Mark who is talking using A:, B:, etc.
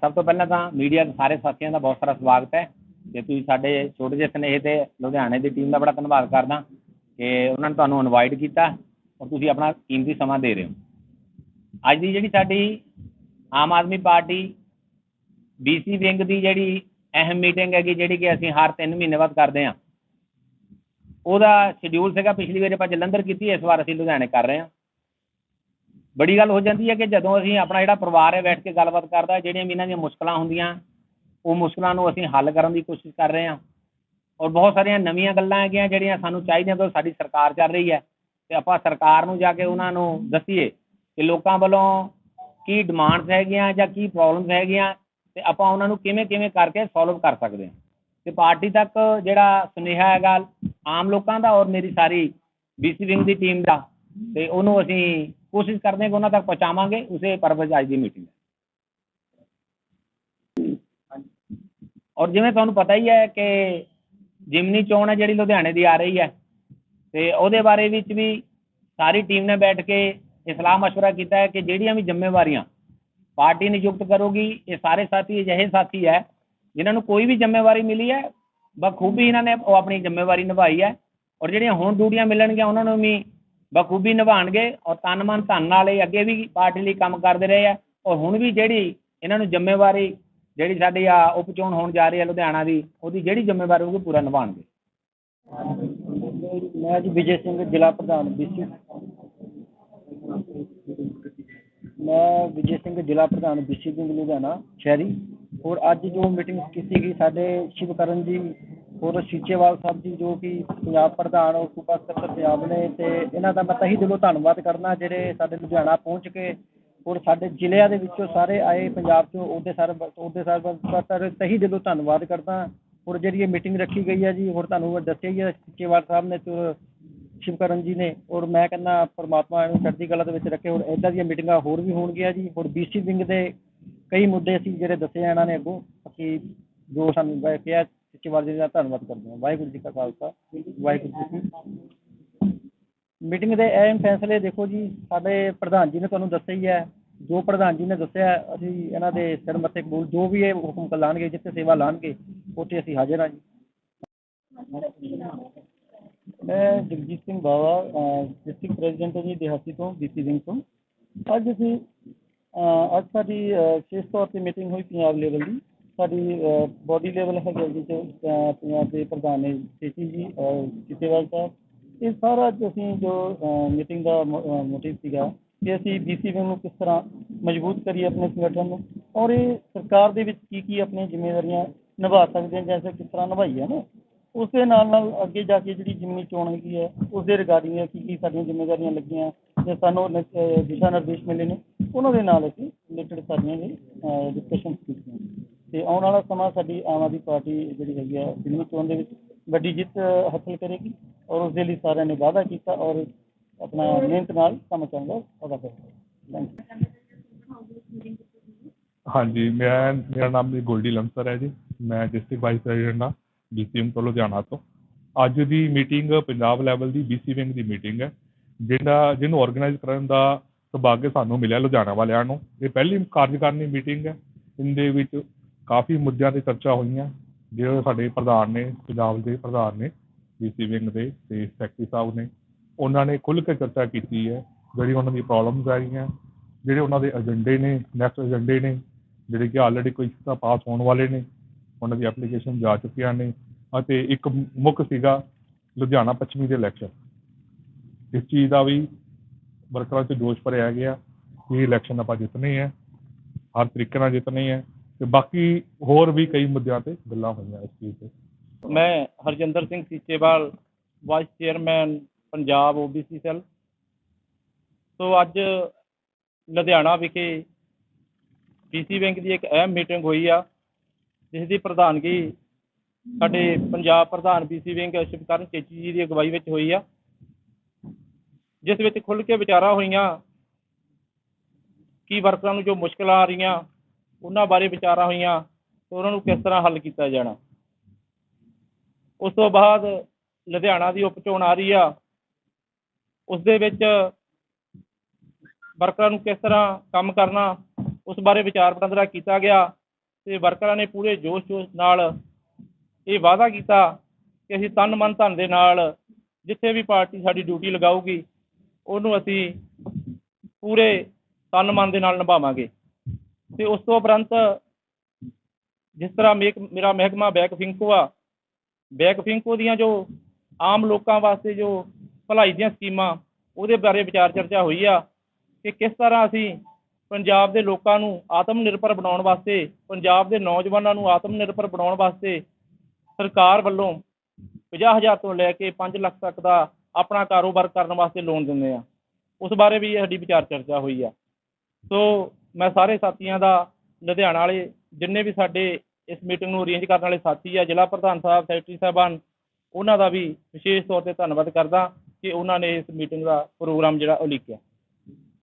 A: ਸਭ ਤੋਂ ਪਹਿਲਾਂ ਤਾਂ ਮੀਡੀਆ ਦੇ ਸਾਰੇ ਸਾਥੀਆਂ ਦਾ ਬਹੁਤ ਸਾਰਾ ਸਵਾਗਤ ਹੈ। ਅਤੇ ਤੁਸੀਂ ਸਾਡੇ ਛੋਟੇ ਜਿਹੇ ਸੁਨੇਹੇ ਤੇ ਲੁਧਿਆਣੇ ਦੀ ਟੀਮ ਦਾ ਬੜਾ ਧੰਨਵਾਦ ਕਰਦਾ ਕਿ ਉਹਨਾਂ ਨੇ ਤੁਹਾਨੂੰ ਇਨਵਾਈਟ ਕੀਤਾ ਔਰ ਤੁਸੀਂ ਆਪਣਾ ਕੀਮਤੀ ਸਮਾਂ ਦੇ ਰਹੇ ਹੋ। ਅੱਜ ਦੀ ਜਿਹੜੀ ਸਾਡੀ Aam Aadmi party B C wing ਦੀ ਜਿਹੜੀ ਅਹਿਮ ਮੀਟਿੰਗ ਹੈਗੀ, ਜਿਹੜੀ ਕਿ ਅਸੀਂ ਹਰ 3 ਮਹੀਨੇ ਬਾਅਦ ਕਰਦੇ ਹਾਂ, ਉਹਦਾ ਸ਼ਡਿਊਲ ਸੀਗਾ, ਪਿਛਲੀ ਵਾਰ ਆਪਾਂ ਜਲੰਧਰ ਕੀਤੀ, ਇਸ ਵਾਰ ਅਸੀਂ ਲੁਧਿਆਣੇ ਕਰ ਰਹੇ ਹਾਂ। ਬੜੀ ਗੱਲ ਹੋ ਜਾਂਦੀ ਹੈ ਕਿ ਜਦੋਂ ਅਸੀਂ ਆਪਣਾ ਜਿਹੜਾ ਪਰਿਵਾਰ ਹੈ ਬੈਠ ਕੇ ਗੱਲਬਾਤ ਕਰਦਾ, ਜਿਹੜੀਆਂ ਵੀ ਇਹਨਾਂ ਦੀਆਂ ਮੁਸ਼ਕਲਾਂ ਹੁੰਦੀਆਂ, ਉਹ ਮੁਸ਼ਕਲਾਂ ਨੂੰ ਅਸੀਂ ਹੱਲ ਕਰਨ ਦੀ ਕੋਸ਼ਿਸ਼ ਕਰ ਰਹੇ ਹਾਂ। ਔਰ ਬਹੁਤ ਸਾਰੀਆਂ ਨਵੀਆਂ ਗੱਲਾਂ ਹੈਗੀਆਂ ਜਿਹੜੀਆਂ ਸਾਨੂੰ ਚਾਹੀਦੀਆਂ ਤੋਂ ਸਾਡੀ ਸਰਕਾਰ ਚੱਲ ਰਹੀ ਹੈ। ਅਤੇ ਆਪਾਂ ਸਰਕਾਰ ਨੂੰ ਜਾ ਕੇ ਉਹਨਾਂ ਨੂੰ ਦੱਸੀਏ ਕਿ ਲੋਕਾਂ ਵੱਲੋਂ ਕੀ ਡਿਮਾਂਡਸ ਹੈਗੀਆਂ ਜਾਂ ਕੀ ਪ੍ਰੋਬਲਮਸ ਹੈਗੀਆਂ ਅਤੇ ਆਪਾਂ ਉਹਨਾਂ ਨੂੰ ਕਿਵੇਂ ਕਿਵੇਂ ਕਰਕੇ ਸੋਲਵ ਕਰ ਸਕਦੇ ਹਾਂ। ਅਤੇ ਪਾਰਟੀ ਤੱਕ ਜਿਹੜਾ ਸੁਨੇਹਾ ਹੈਗਾ ਆਮ ਲੋਕਾਂ ਦਾ ਔਰ ਮੇਰੀ ਸਾਰੀ ਬੀ ਸੀ ਵਿੰਗ ਦੀ ਟੀਮ ਦਾ ਅਤੇ ਉਹਨੂੰ ਅਸੀਂ ਕੋਸ਼ਿਸ਼ ਕਰਦੇ ਹਾਂ ਕਿ ਉਹਨਾਂ ਤੱਕ ਪਹੁੰਚਾਵਾਂਗੇ ਉਸੇ ਪਰਪਸ ਅੱਜ ਦੀ ਮੀਟਿੰਗ ਔਰ ਜਿਵੇਂ ਤੁਹਾਨੂੰ ਪਤਾ ਹੀ ਹੈ ਕਿ ਜਿਮਨੀ ਚੋਣ ਹੈ ਜਿਹੜੀ ਲੁਧਿਆਣੇ ਦੀ ਆ ਰਹੀ ਹੈ ਤੇ ਉਹਦੇ ਬਾਰੇ ਵਿੱਚ ਵੀ ਸਾਰੀ ਟੀਮ ਨੇ ਬੈਠ ਕੇ ਇਹ ਸਲਾਹ ਮਸ਼ਵਰਾ ਕੀਤਾ ਹੈ ਕਿ ਜਿਹੜੀਆਂ ਵੀ ਜ਼ਿੰਮੇਵਾਰੀਆਂ ਪਾਰਟੀ ਨਿਯੁਕਤ ਕਰੂਗੀ ਇਹ ਸਾਰੇ ਸਾਥੀ ਅਜਿਹੇ ਸਾਥੀ ਹੈ ਜਿਨ੍ਹਾਂ ਨੂੰ ਕੋਈ ਵੀ ਜ਼ਿੰਮੇਵਾਰੀ ਮਿਲੀ ਹੈ ਬਖੂਬੀ ਇਹਨਾਂ ਨੇ ਉਹ ਆਪਣੀ ਜ਼ਿੰਮੇਵਾਰੀ ਨਿਭਾਈ ਹੈ ਔਰ ਜਿਹੜੀਆਂ ਹੁਣ ਡਿਊਟੀਆਂ ਮਿਲਣਗੀਆਂ ਉਹਨਾਂ ਨੂੰ ਵੀ ਬਖੂਬੀ ਨਿਭਾਉਣਗੇ ਔਰ ਤਨ ਮਨ ਧਨ ਨਾਲ ਇਹ ਅੱਗੇ ਵੀ ਪਾਰਟੀ ਲਈ ਕੰਮ ਕਰਦੇ ਰਹੇ ਆ। ਔਰ ਹੁਣ ਵੀ ਜਿਹੜੀ ਇਹਨਾਂ ਨੂੰ ਜ਼ਿੰਮੇਵਾਰੀ ਜਿਹੜੀ ਸਾਡੀ ਆ ਉਪ ਚੋਣ ਹੋਣ ਜਾ ਰਹੀ ਹੈ ਲੁਧਿਆਣਾ ਦੀ, ਉਹਦੀ ਜਿਹੜੀ ਜ਼ਿੰਮੇਵਾਰੀ ਹੋਊਗੀ ਪੂਰਾ ਨਿਭਾਉਣਗੇ।
B: ਮੈਂ ਜੀ ਵਿਜੇ ਸਿੰਘ, ਜ਼ਿਲ੍ਹਾ ਪ੍ਰਧਾਨ ਬੀਸੀ ਮੈਂ ਵਿਜੇ ਸਿੰਘ, ਜ਼ਿਲ੍ਹਾ ਪ੍ਰਧਾਨ ਬੀਸੀ ਵਿੰਗ ਲੁਧਿਆਣਾ ਸ਼ਹਿਰੀ। ਔਰ ਅੱਜ ਜੋ ਮੀਟਿੰਗ ਕੀਤੀ ਗਈ ਸਾਡੇ ਸ਼ਿਵਕਰਨ ਜੀ ਔਰ ਸੀਚੇਵਾਲ ਸਾਹਿਬ ਜੀ, ਜੋ ਕਿ ਪੰਜਾਬ ਪ੍ਰਧਾਨ ਔਰ ਸੂਬਾ ਸਕੱਤਰ ਪੰਜਾਬ ਨੇ ਅਤੇ ਇਹਨਾਂ ਦਾ ਮੈਂ ਤਹਿ ਦਿਲੋਂ ਧੰਨਵਾਦ ਕਰਦਾ, ਜਿਹੜੇ ਸਾਡੇ ਲੁਧਿਆਣਾ ਪਹੁੰਚ ਕੇ ਔਰ ਸਾਡੇ ਜ਼ਿਲ੍ਹਿਆਂ ਦੇ ਵਿੱਚੋਂ ਸਾਰੇ ਆਏ ਪੰਜਾਬ ਚੋਂ, ਉਹਦੇ ਸਾਰੇ ਉਹਦੇ ਸਾਰੇ ਪਰ ਤਹਿ ਦਿਲੋਂ ਧੰਨਵਾਦ ਕਰਦਾ। ਔਰ ਜਿਹੜੀ ਇਹ ਮੀਟਿੰਗ ਰੱਖੀ ਗਈ ਹੈ ਜੀ, ਹੋਰ ਤੁਹਾਨੂੰ ਦੱਸਿਆ ਹੀ ਹੈ, ਸੀਚੇਵਾਲ ਸਾਹਿਬ ਨੇ ਤੇ ਸ਼ਿਵਕਰਨ ਜੀ ਨੇ, ਔਰ ਮੈਂ ਕਹਿੰਦਾ ਪਰਮਾਤਮਾ ਇਹਨੂੰ ਚੜ੍ਹਦੀ ਕਲਾ ਦੇ ਵਿੱਚ ਰੱਖੇ, ਔਰ ਇਦਾਂ ਦੀਆਂ ਮੀਟਿੰਗਾਂ ਹੋਰ ਵੀ ਹੋਣਗੀਆਂ ਜੀ, ਔਰ ਬੀਸੀ ਵਿੰਗ ਦੇ ਕਈ ਮੁੱਦੇ ਸੀ ਜਿਹੜੇ ਦੱਸੇ ਇਹਨਾਂ ਨੇ ਅੱਗੋਂ, ਕਿ ਜੋ ਸਾਨੂੰ ਕਿਹਾ ਕਿਹਾ ਸਿੱਚੇਵਾਲ ਜੀ ਦਾ ਧੰਨਵਾਦ ਕਰਦੇ ਹਾਂ। ਵਾਹਿਗੁਰੂ ਜੀ ਕਾ ਖਾਲਸਾ, ਵਾਹਿਗੁਰੂ ਜੀ ਕੀ ਮੀਟਿੰਗ ਦੇ ਅਹਿਮ ਫੈਸਲੇ ਦੇਖੋ ਜੀ, ਸਾਡੇ ਪ੍ਰਧਾਨ ਜੀ ਨੇ ਤੁਹਾਨੂੰ ਦੱਸਿਆ ਹੀ ਹੈ। ਜੋ ਪ੍ਰਧਾਨ ਜੀ ਨੇ ਦੱਸਿਆ, ਅਸੀਂ ਇਹਨਾਂ ਦੇ ਸਿਰ ਮੱਥੇ ਕਬੂਲ, ਜੋ ਵੀ ਇਹ ਹੁਕਮ ਲਾਣਗੇ, ਜਿੱਥੇ ਸੇਵਾ ਲਾਣਗੇ, ਉੱਥੇ ਅਸੀਂ ਹਾਜ਼ਰ ਹਾਂ ਜੀ। ਮੈਂ ਜਗਜੀਤ ਸਿੰਘ ਬਾਵਾ ਡਿਸਟ੍ਰਿਕਟ ਪ੍ਰੈਜ਼ੀਡੈਂਟ ਹਾਂ ਜੀ ਦਿਹਾਤੀ ਤੋਂ ਬੀਸੀ ਸਿੰਘ ਤੋਂ। ਅੱਜ ਅਸੀਂ ਅੱਜ ਸਾਡੀ ਵਿਸ਼ੇਸ਼ ਤੌਰ ਤੇ ਮੀਟਿੰਗ ਹੋਈ ਪੰਜਾਬ ਲੈਵਲ ਦੀ। ਸਾਡੀ ਬੋਡੀ ਲੈਵਲ ਹੈਗਾ ਜੀ ਤੇ ਪੰਜਾਬ ਦੇ ਪ੍ਰਧਾਨ ਨੇ ਸੇਤੀ ਜੀ ਔਰ ਸਿੱਤੇਵਾਲ ਸਾਹਿਬ। ਇਹ ਸਾਰਾ ਅੱਜ ਅਸੀਂ ਜੋ ਮੀਟਿੰਗ ਦਾ ਮੋਟਿਵ ਸੀਗਾ ਕਿ ਅਸੀਂ ਬੀਸੀ ਵਿੰਗ ਨੂੰ ਕਿਸ ਤਰ੍ਹਾਂ ਮਜ਼ਬੂਤ ਕਰੀਏ ਆਪਣੇ ਸੰਗਠਨ ਨੂੰ ਔਰ ਇਹ ਸਰਕਾਰ ਦੇ ਵਿੱਚ ਕੀ ਕੀ ਆਪਣੀਆਂ ਜ਼ਿੰਮੇਵਾਰੀਆਂ ਨਿਭਾ ਸਕਦੇ ਹਾਂ ਜੈਸੇ ਕਿਸ ਤਰ੍ਹਾਂ ਨਿਭਾਈ ਹੈ ਨਾ ਉਸ ਦੇ ਨਾਲ ਨਾਲ ਅੱਗੇ ਜਾ ਕੇ ਜਿਹੜੀ ਜਿਮਨੀ ਚੋਣ ਹੈਗੀ ਹੈ ਉਸ ਦੇ ਰਿਗਾਰਡਿੰਗ ਕੀ ਕੀ ਸਾਡੀਆਂ ਜ਼ਿੰਮੇਵਾਰੀਆਂ ਲੱਗੀਆਂ ਤੇ ਸਾਨੂੰ ਨ- ਦਿਸ਼ਾ ਨਿਰਦੇਸ਼ ਮਿਲੇ ਨੇ। ਉਹਨਾਂ ਦੇ ਨਾਲ ਅਸੀਂ ਰਿਲੇਟਡ ਸਾਡੀਆਂ ਜੀ ਡਿਸਕਸ਼ਨ ਕੀਤੀਆਂ। ਤੇ ਆਉਣ ਵਾਲਾ ਸਮਾਂ ਸਾਡੀ ਆਮ ਆਦਮੀ ਪਾਰਟੀ ਜਿਹੜੀ ਹੈਗੀ ਆ ਜਿਮਨੀ ਚੋਣ ਦੇ ਵਿੱਚ ਵੱਡੀ ਜਿੱਤ ਹਾਸਲ ਕਰੇਗੀ ਔਰ ਉਸ ਦੇ ਲਈ ਸਾਰਿਆਂ ਨੇ ਵਾਅਦਾ ਕੀਤਾ ਔਰ ਆਪਣਾ ਮਿਹਨਤ ਨਾਲ ਕੰਮ ਚੱਲਦਾ ਉਹਦਾ ਕਰਦਾ
C: ਹਾਂਜੀ, ਮੈਂ, ਮੇਰਾ ਨਾਮ ਜੀ ਗੋਲਡੀ ਲੰਸਰ ਹੈ ਜੀ। ਮੈਂ ਡਿਸਟ੍ਰਿਕਟ ਵਾਈਸ ਪ੍ਰੈਜ਼ੀਡੈਂਟ ਹਾਂ ਬੀਸੀਐਮ ਤੋਂ ਲੁਧਿਆਣਾ ਤੋਂ। ਅੱਜ ਦੀ ਮੀਟਿੰਗ ਪੰਜਾਬ ਲੈਵਲ ਦੀ ਬੀਸੀ ਵਿੰਗ ਦੀ ਮੀਟਿੰਗ ਹੈ, ਜਿਹੜਾ, ਜਿਹਨੂੰ ਆਰਗੇਨਾਈਜ਼ ਕਰਨ ਦਾ ਸੁਭਾਗ ਸਾਨੂੰ ਮਿਲਿਆ ਲੁਧਿਆਣਾ ਵਾਲਿਆਂ ਨੂੰ। ਇਹ ਪਹਿਲੀ ਕਾਰਜਕਾਰਨੀ ਮੀਟਿੰਗ ਹੈ। ਇਹਦੇ ਵਿੱਚ ਕਾਫੀ ਮੁੱਦਿਆਂ ਤੇ ਚਰਚਾ ਹੋਈਆਂ। ਜਿਹੜੇ ਸਾਡੇ ਪ੍ਰਧਾਨ ਨੇ, ਪੰਜਾਬ ਦੇ ਪ੍ਰਧਾਨ ਨੇ ਬੀਸੀ ਵਿੰਗ ਦੇ ਤੇ ਸੈਕਟਰੀ ਸਾਹਿਬ ਨੇ, ਉਹਨਾਂ ਨੇ ਖੁੱਲ੍ਹ ਕੇ ਚਰਚਾ ਕੀਤੀ ਹੈ। ਜਿਹੜੀ ਉਹਨਾਂ ਦੀ ਪ੍ਰੋਬਲਮਸ ਆ ਰਹੀਆਂ, ਜਿਹੜੇ ਉਹਨਾਂ ਦੇ ਏਜੰਡੇ ਨੇ ਨੈਕਸਟ ਏਜੰਡੇ ਨੇ, ਜਿਹੜੇ ਕਿ ਆਲਰੇਡੀ ਕੋਈ ਤਾਂ ਪਾਸ ਹੋਣ ਵਾਲੇ ਨੇ, ਉਹਨਾਂ ਦੀ ਐਪਲੀਕੇਸ਼ਨ ਜਾ ਚੁੱਕੀਆਂ ਨੇ ਅਤੇ ਇੱਕ ਮੁੱਖ ਸੀਗਾ ਲੁਧਿਆਣਾ ਪੱਛਮੀ ਦੇ ਇਲੈਕਸ਼ਨ ਇਸ ਚੀਜ਼ ਦਾ ਵੀ ਵਰਕਰਾਂ 'ਚ ਜੋਸ਼ ਭਰਿਆ ਗਿਆ, ਕਿ ਇਲੈਕਸ਼ਨ ਆਪਾਂ ਜਿੱਤਣੀ ਹੈ ਹਰ ਤਰੀਕੇ ਨਾਲ ਜਿੱਤਣੀ ਹੈ ਤੇ ਬਾਕੀ ਹੋਰ ਵੀ ਕਈ ਮੁੱਦਿਆਂ ਤੇ ਗੱਲਾਂ ਹੋਈਆਂ ਇਸ ਚੀਜ਼ ਤੇ।
B: ਮੈਂ Harjinder Singh Seechewal vice chairman Punjab OBC cell so ਅੱਜ ਲੁਧਿਆਣਾ ਵਿਖੇ ਬੀਸੀ ਬੈਂਕ ਦੀ ਇੱਕ ਅਹਿਮ ਮੀਟਿੰਗ ਹੋਈ ਆ, ਜਿਸ ਦੀ ਪ੍ਰਧਾਨਗੀ ਸਾਡੇ ਪੰਜਾਬ ਪ੍ਰਧਾਨ ਬੀਸੀ ਬੈਂਕ ਸ਼ਿਵਕਰਨ ਚੇਚੀ ਜੀ ਦੀ ਅਗਵਾਈ ਵਿੱਚ ਹੋਈ ਆ। ਜਿਸ ਵਿੱਚ ਖੁੱਲ੍ਹ ਕੇ ਵਿਚਾਰਾਂ ਹੋਈਆਂ, ਕਿ ਵਰਕਰਾਂ ਨੂੰ ਜੋ ਮੁਸ਼ਕਲਾਂ ਆ ਰਹੀਆਂ, ਉਹਨਾਂ ਬਾਰੇ ਵਿਚਾਰਾਂ ਹੋਈਆਂ ਉਹਨਾਂ ਨੂੰ ਕਿਸ ਤਰ੍ਹਾਂ ਹੱਲ ਕੀਤਾ ਜਾਣਾ। ਉਸ ਤੋਂ ਬਾਅਦ ਲੁਧਿਆਣਾ ਦੀ ਉਪ ਚੋਣ ਆ ਰਹੀ ਆ। ਉਸ ਦੇ ਵਿੱਚ ਵਰਕਰਾਂ ਨੂੰ ਕਿਸ ਤਰ੍ਹਾਂ ਕੰਮ ਕਰਨਾ, ਉਸ ਬਾਰੇ ਵਿਚਾਰ ਵਟਾਂਦਰਾ ਕੀਤਾ ਗਿਆ,
D: ਤੇ ਵਰਕਰਾਂ ਨੇ ਪੂਰੇ ਜੋਸ਼-ਜੋਸ਼ ਨਾਲ ਇਹ ਵਾਅਦਾ ਕੀਤਾ ਕਿ ਅਸੀਂ ਤਨ ਮਨ ਧਨ ਦੇ ਨਾਲ ਜਿੱਥੇ ਵੀ ਪਾਰਟੀ ਸਾਡੀ ਡਿਊਟੀ ਲਗਾਊਗੀ ਉਹਨੂੰ ਅਸੀਂ ਪੂਰੇ ਤਨ ਮਨ ਦੇ ਨਾਲ ਨਿਭਾਵਾਂਗੇ। ਤੇ ਉਸ ਤੋਂ ਉਪਰੰਤ ਜਿਸ ਤਰ੍ਹਾਂ ਮੇਕ, ਮੇਰਾ ਮਹਿਕਮਾ ਬੈਕ ਫਿੰਕੋ ਆ, ਬੈਕ ਫਿੰਕੋ ਦੀਆਂ ਜੋ ਆਮ ਲੋਕਾਂ ਵਾਸਤੇ ਜੋ ਭਲਾਈ ਦੀਆਂ ਸਕੀਮਾਂ, ਉਹਦੇ ਬਾਰੇ ਵਿਚਾਰ ਚਰਚਾ ਹੋਈ ਆ ਕਿ ਕਿਸ ਤਰ੍ਹਾਂ ਅਸੀਂ ਪੰਜਾਬ ਦੇ ਲੋਕਾਂ ਨੂੰ ਆਤਮ ਨਿਰਭਰ ਬਣਾਉਣ ਵਾਸਤੇ, ਪੰਜਾਬ ਦੇ ਨੌਜਵਾਨਾਂ ਨੂੰ ਆਤਮ ਨਿਰਭਰ ਬਣਾਉਣ ਵਾਸਤੇ ਸਰਕਾਰ ਵੱਲੋਂ 50000 ਤੋਂ ਲੈ ਕੇ 5 ਲੱਖ ਤੱਕ ਦਾ ਆਪਣਾ ਕਾਰੋਬਾਰ ਕਰਨ ਵਾਸਤੇ ਲੋਨ ਦਿੰਦੇ ਆ। ਉਸ ਬਾਰੇ ਵੀ ਸਾਡੀ ਵਿਚਾਰ ਚਰਚਾ ਹੋਈ ਆ। ਸੋ ਮੈਂ ਸਾਰੇ ਸਾਥੀਆਂ ਦਾ, ਲੁਧਿਆਣਾ ਵਾਲੇ ਜਿੰਨੇ ਵੀ ਸਾਡੇ ਇਸ ਮੀਟਿੰਗ ਨੂੰ ਅਰੇਂਜ ਕਰਨ ਵਾਲੇ ਸਾਥੀ ਆ, ਜ਼ਿਲ੍ਹਾ ਪ੍ਰਧਾਨ ਸਾਹਿਬ ਸੈਕਟਰੀ ਸਾਹਿਬਾਨ, ਉਹਨਾਂ ਦਾ ਵੀ ਵਿਸ਼ੇਸ਼ ਤੌਰ ਤੇ ਧੰਨਵਾਦ ਕਰਦਾ ਕਿ ਉਹਨਾਂ ਨੇ ਇਸ ਮੀਟਿੰਗ ਦਾ ਪ੍ਰੋਗਰਾਮ ਜਿਹੜਾ ਉਲੀਕਿਆ।